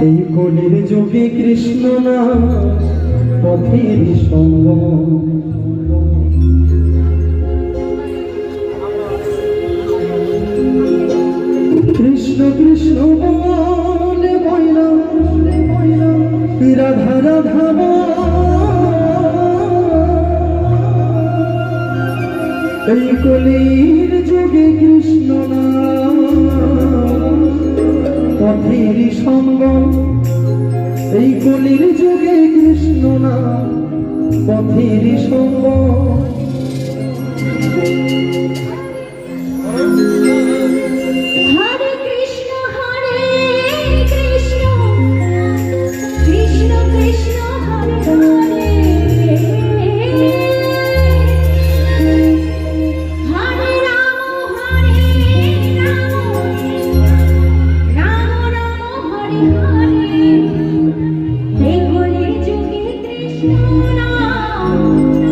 এই কলির যোগে কৃষ্ণ না পথের সঙ্গ কৃষ্ণ কৃষ্ণ কলির যুগে কৃষ্ণ পথের সঙ্গ এই কলির যুগে কৃষ্ণ নাম। পথের সঙ্গ। এই কলি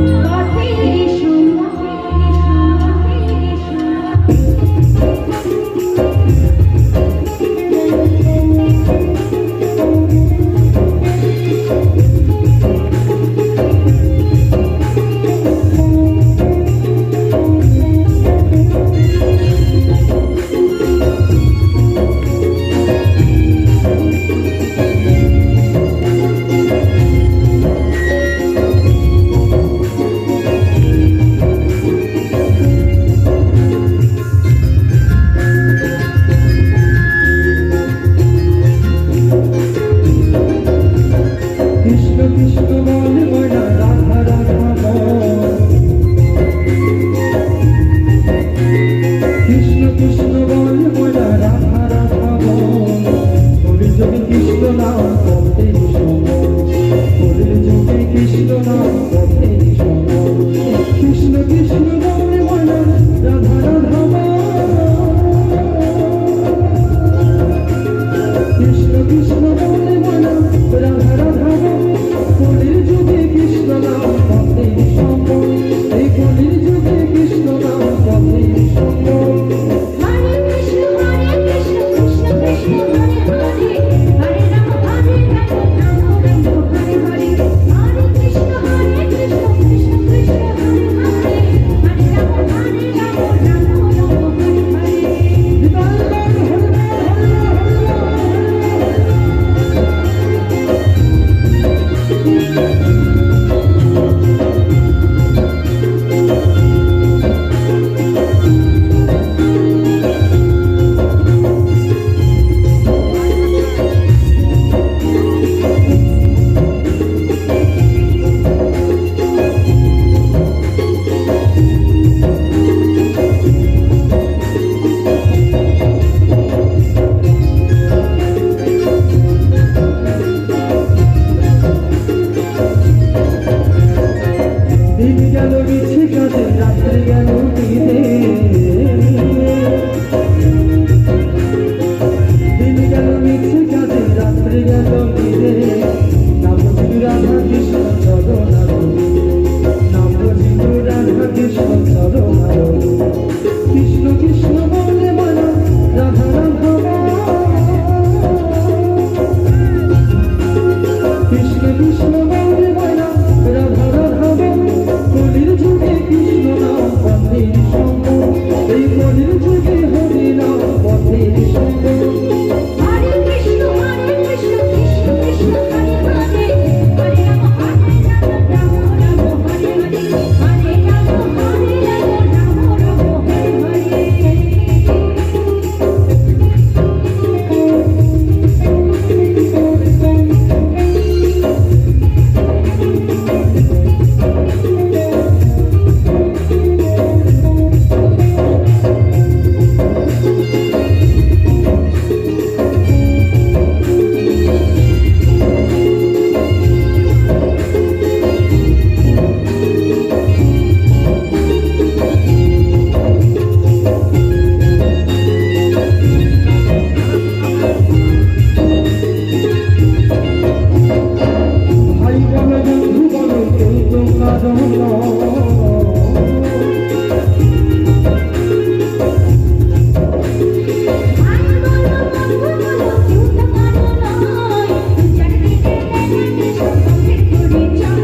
Be